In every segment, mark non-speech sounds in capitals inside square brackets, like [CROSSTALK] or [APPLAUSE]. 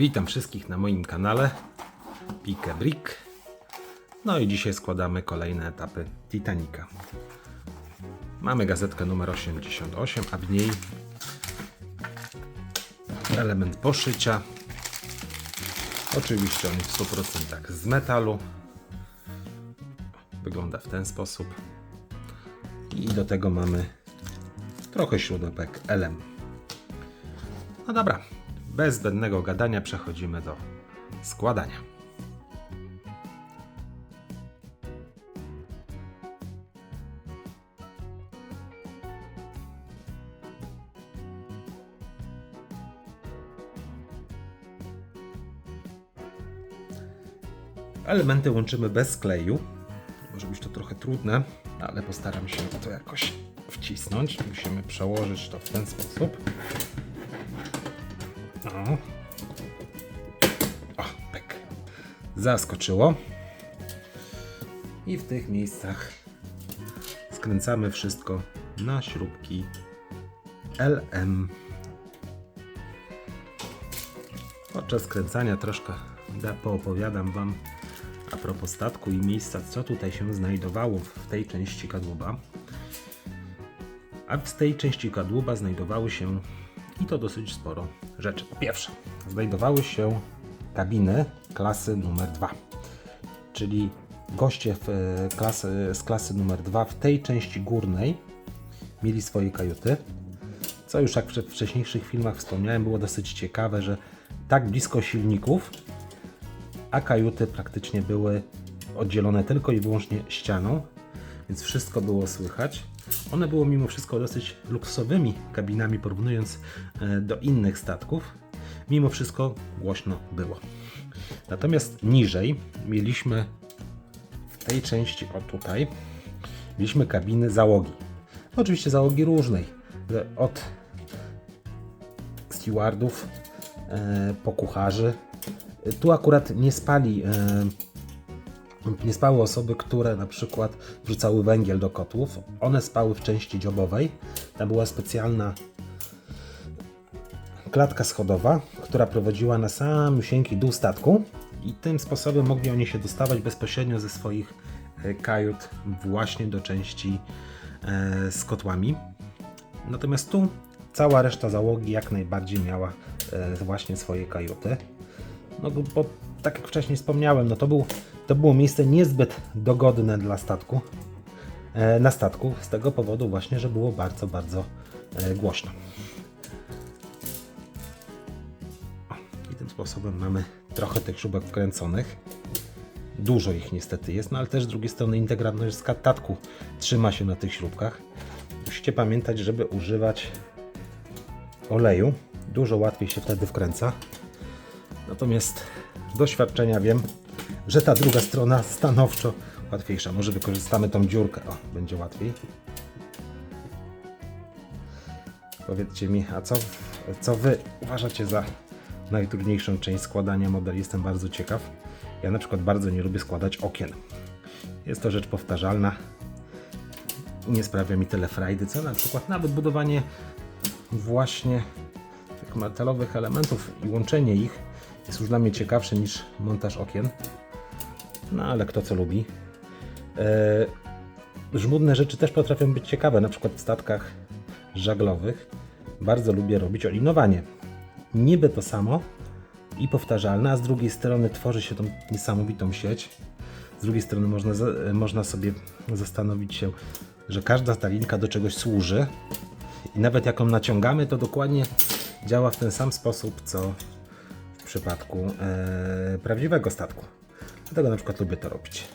Witam wszystkich na moim kanale Pike Brick. No i dzisiaj składamy kolejne etapy Titanica. Mamy gazetkę numer 88, a w niej element poszycia. Oczywiście on jest w 100% z metalu. Wygląda w ten sposób. I do tego mamy trochę śrubek LM. No dobra, bez zbędnego gadania przechodzimy do składania. Elementy łączymy bez kleju. Może być to trochę trudne, ale postaram się to jakoś wcisnąć. Musimy przełożyć to w ten sposób. O. Pyk. Zaskoczyło. I w tych miejscach skręcamy wszystko na śrubki LM. Podczas skręcania troszkę da- poopowiadam Wam a propos statku i miejsca, co tutaj się znajdowało w tej części kadłuba. A w tej części kadłuba znajdowały się i to dosyć sporo rzeczy. Po pierwsze, znajdowały się kabiny klasy numer 2, czyli goście e, klasy, z klasy numer 2 w tej części górnej mieli swoje kajuty. Co już jak w wcześniejszych filmach wspomniałem, było dosyć ciekawe, że tak blisko silników, a kajuty praktycznie były oddzielone tylko i wyłącznie ścianą, więc wszystko było słychać. One były mimo wszystko dosyć luksusowymi kabinami, porównując e, do innych statków. Mimo wszystko głośno było. Natomiast niżej mieliśmy w tej części, o tutaj, mieliśmy kabiny załogi. Oczywiście załogi różnej, e, od stewardów e, po kucharzy. Tu akurat nie spali nie spały osoby, które na przykład wrzucały węgiel do kotłów. One spały w części dziobowej. Tam była specjalna klatka schodowa, która prowadziła na samysieńki dół statku i tym sposobem mogli oni się dostawać bezpośrednio ze swoich e, kajut właśnie do części e, z kotłami. Natomiast tu cała reszta załogi jak najbardziej miała e, właśnie swoje kajuty. No bo tak jak wcześniej wspomniałem, no to, był, to było miejsce niezbyt dogodne dla statku, e, na statku, z tego powodu właśnie, że było bardzo, bardzo e, głośno. I tym sposobem mamy trochę tych śrubek wkręconych. Dużo ich niestety jest, no ale też z drugiej strony integralność statku trzyma się na tych śrubkach. Musicie pamiętać, żeby używać oleju. Dużo łatwiej się wtedy wkręca. Natomiast z doświadczenia wiem, że ta druga strona stanowczo łatwiejsza. Może wykorzystamy tą dziurkę. O, będzie łatwiej. Powiedzcie mi, a co, co Wy uważacie za najtrudniejszą część składania modeli? Jestem bardzo ciekaw. Ja na przykład bardzo nie lubię składać okien. Jest to rzecz powtarzalna. Nie sprawia mi tyle frajdy, co na przykład nawet budowanie właśnie tych metalowych elementów i łączenie ich jest już dla mnie ciekawsze niż montaż okien. No ale kto co lubi. Eee, żmudne rzeczy też potrafią być ciekawe, na przykład w statkach żaglowych. Bardzo lubię robić olinowanie. Niby to samo i powtarzalne, a z drugiej strony tworzy się tą niesamowitą sieć. Z drugiej strony można, można sobie zastanowić się, że każda ta linka do czegoś służy i nawet jak ją naciągamy, to dokładnie działa w ten sam sposób, co przypadku e, prawdziwego statku. Dlatego na przykład lubię to robić.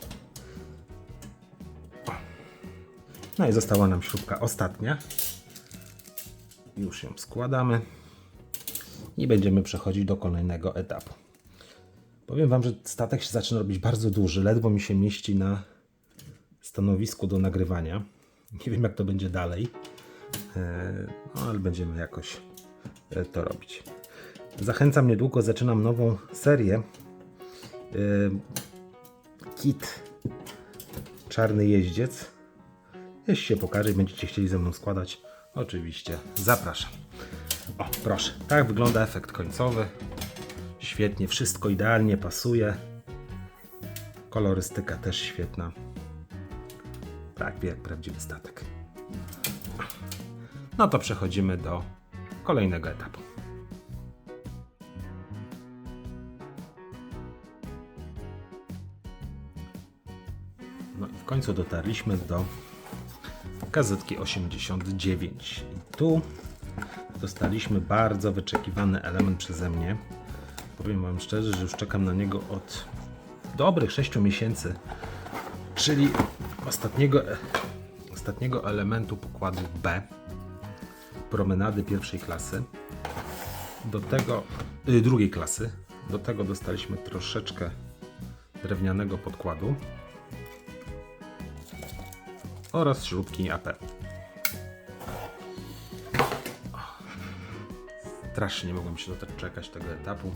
No i została nam śrubka ostatnia. Już ją składamy i będziemy przechodzić do kolejnego etapu. Powiem Wam, że statek się zaczyna robić bardzo duży, ledwo mi się mieści na stanowisku do nagrywania. Nie wiem jak to będzie dalej, E, no ale będziemy jakoś e, to robić. Zachęcam niedługo, zaczynam nową serię. E, Kit Czarny Jeździec. Jeśli się pokaże i będziecie chcieli ze mną składać, oczywiście zapraszam. O, proszę, tak wygląda efekt końcowy. świetnie, wszystko idealnie pasuje. Kolorystyka też świetna. Tak, jak prawdziwy statek. No to przechodzimy do kolejnego etapu. Końcu dotarliśmy do gazetki 89. I tu dostaliśmy bardzo wyczekiwany element przeze mnie. Powiem Wam szczerze, że już czekam na niego od dobrych 6 miesięcy, czyli ostatniego, ostatniego elementu pokładu B, promenady pierwszej klasy. Do tego, y, drugiej klasy, do tego dostaliśmy troszeczkę drewnianego podkładu oraz śrubki AP. Strasznie nie mogłem się doczekać tego etapu.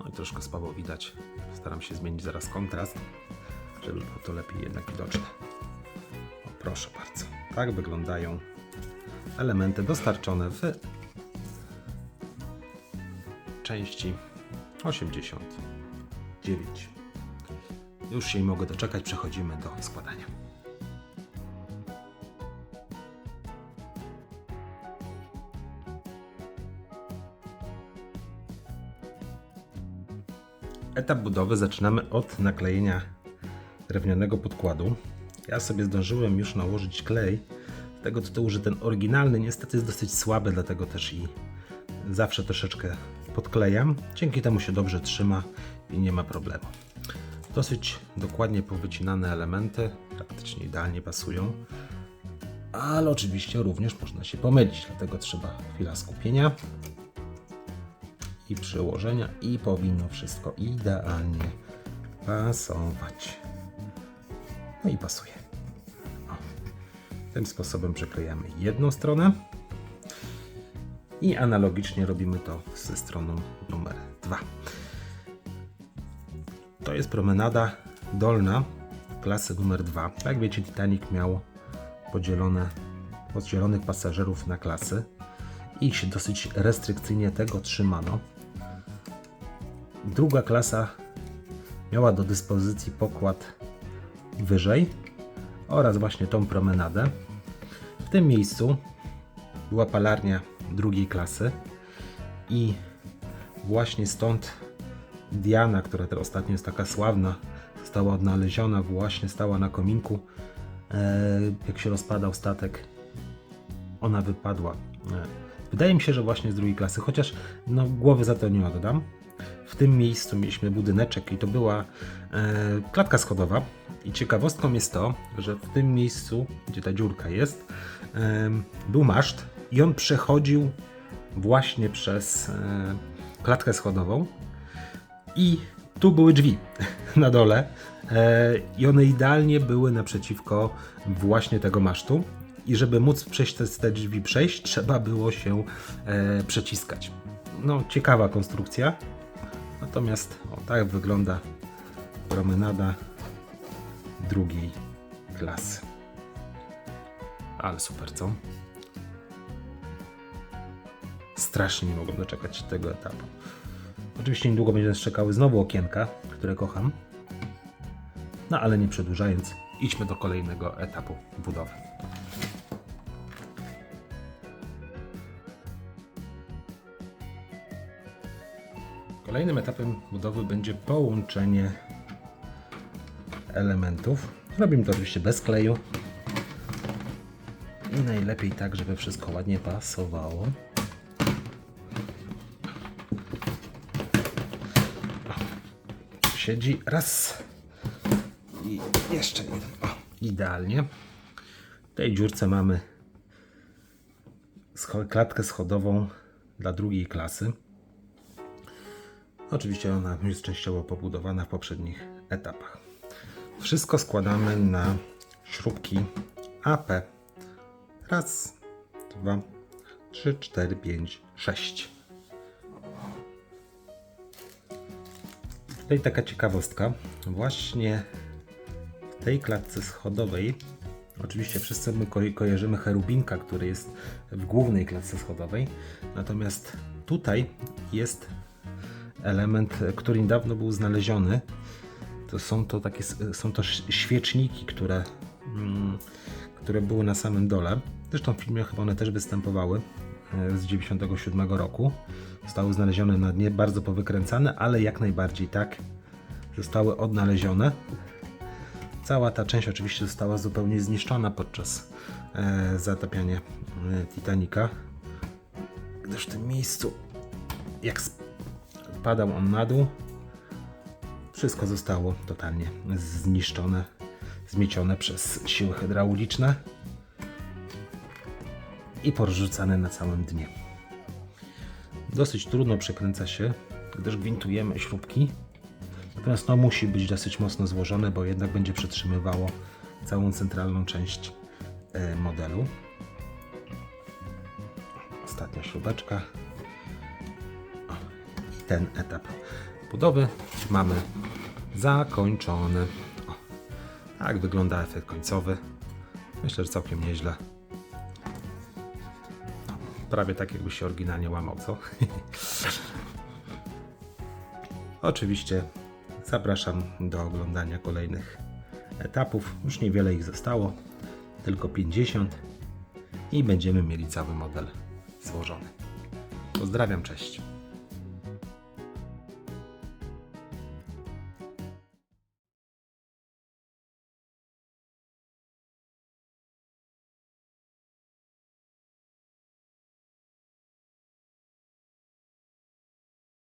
No i troszkę słabo widać. Staram się zmienić zaraz kontrast, żeby było to lepiej jednak widoczne. O, proszę bardzo. Tak wyglądają elementy dostarczone w części 89. Już się nie mogę doczekać, przechodzimy do składania. Etap budowy zaczynamy od naklejenia drewnianego podkładu. Ja sobie zdążyłem już nałożyć klej, z tego tytułu, że ten oryginalny niestety jest dosyć słaby, dlatego też i zawsze troszeczkę podklejam. Dzięki temu się dobrze trzyma i nie ma problemu. Dosyć dokładnie powycinane elementy, praktycznie idealnie pasują, ale oczywiście również można się pomylić, dlatego trzeba chwila skupienia i przełożenia i powinno wszystko idealnie pasować. No i pasuje. O. Tym sposobem przyklejamy jedną stronę i analogicznie robimy to ze stroną numer 2. To jest promenada dolna klasy numer 2. Jak wiecie, Titanic miał podzielone, podzielonych pasażerów na klasy i się dosyć restrykcyjnie tego trzymano. Druga klasa miała do dyspozycji pokład wyżej oraz właśnie tą promenadę. W tym miejscu była palarnia drugiej klasy i właśnie stąd Diana, która teraz ostatnio jest taka sławna, została odnaleziona, właśnie stała na kominku. E, jak się rozpadał statek, ona wypadła. E, Wydaje mi się, że właśnie z drugiej klasy, chociaż no, głowy za to nie oddam. W tym miejscu mieliśmy budyneczek i to była e, klatka schodowa. I ciekawostką jest to, że w tym miejscu, gdzie ta dziurka jest, był maszt i on przechodził właśnie przez e, klatkę schodową. I tu były drzwi [LAUGHS] na dole e, i one idealnie były naprzeciwko właśnie tego masztu. I żeby móc przez te, te drzwi przejść, trzeba było się przeciskać. No, ciekawa konstrukcja. Natomiast o, tak wygląda promenada drugiej klasy. Ale super, co? Strasznie nie mogłem doczekać tego etapu. Oczywiście niedługo będziemy czekały znowu okienka, które kocham. No ale nie przedłużając, idźmy do kolejnego etapu budowy. Kolejnym etapem budowy będzie połączenie elementów. Robimy to oczywiście bez kleju. I najlepiej tak, żeby wszystko ładnie pasowało. Siedzi raz i jeszcze jeden. O, idealnie. W tej dziurce mamy klatkę schodową dla drugiej klasy. Oczywiście ona jest częściowo pobudowana w poprzednich etapach. Wszystko składamy na śrubki AP. Raz, dwa, trzy, cztery, pięć, sześć. Tutaj taka ciekawostka. Właśnie w tej klatce schodowej, oczywiście wszyscy my ko- kojarzymy cherubinka, który jest w głównej klatce schodowej, natomiast tutaj jest element, e, który niedawno był znaleziony. To są to takie s- są to świeczniki, które, mm, które były na samym dole. Zresztą w filmie chyba one też występowały e, z 97 roku. Zostały znalezione na dnie, bardzo powykręcane, ale jak najbardziej tak zostały odnalezione. Cała ta część oczywiście została zupełnie zniszczona podczas e, zatapiania e, Titanica, gdyż w tym miejscu, jak spadał on na dół, wszystko zostało totalnie zniszczone, zmiecione przez siły hydrauliczne i porzucane na całym dnie. Dosyć trudno przekręca się, gdyż gwintujemy śrubki. Natomiast no musi być dosyć mocno złożone, bo jednak będzie przetrzymywało całą centralną część e, modelu. Ostatnia śrubeczka. Ten etap budowy mamy zakończony. O, tak wygląda efekt końcowy. Myślę, że całkiem nieźle. No, prawie tak jakby się oryginalnie łamał, co? [LAUGHS] Oczywiście zapraszam do oglądania kolejnych etapów. Już niewiele ich zostało, tylko 50 i będziemy mieli cały model złożony. Pozdrawiam, cześć.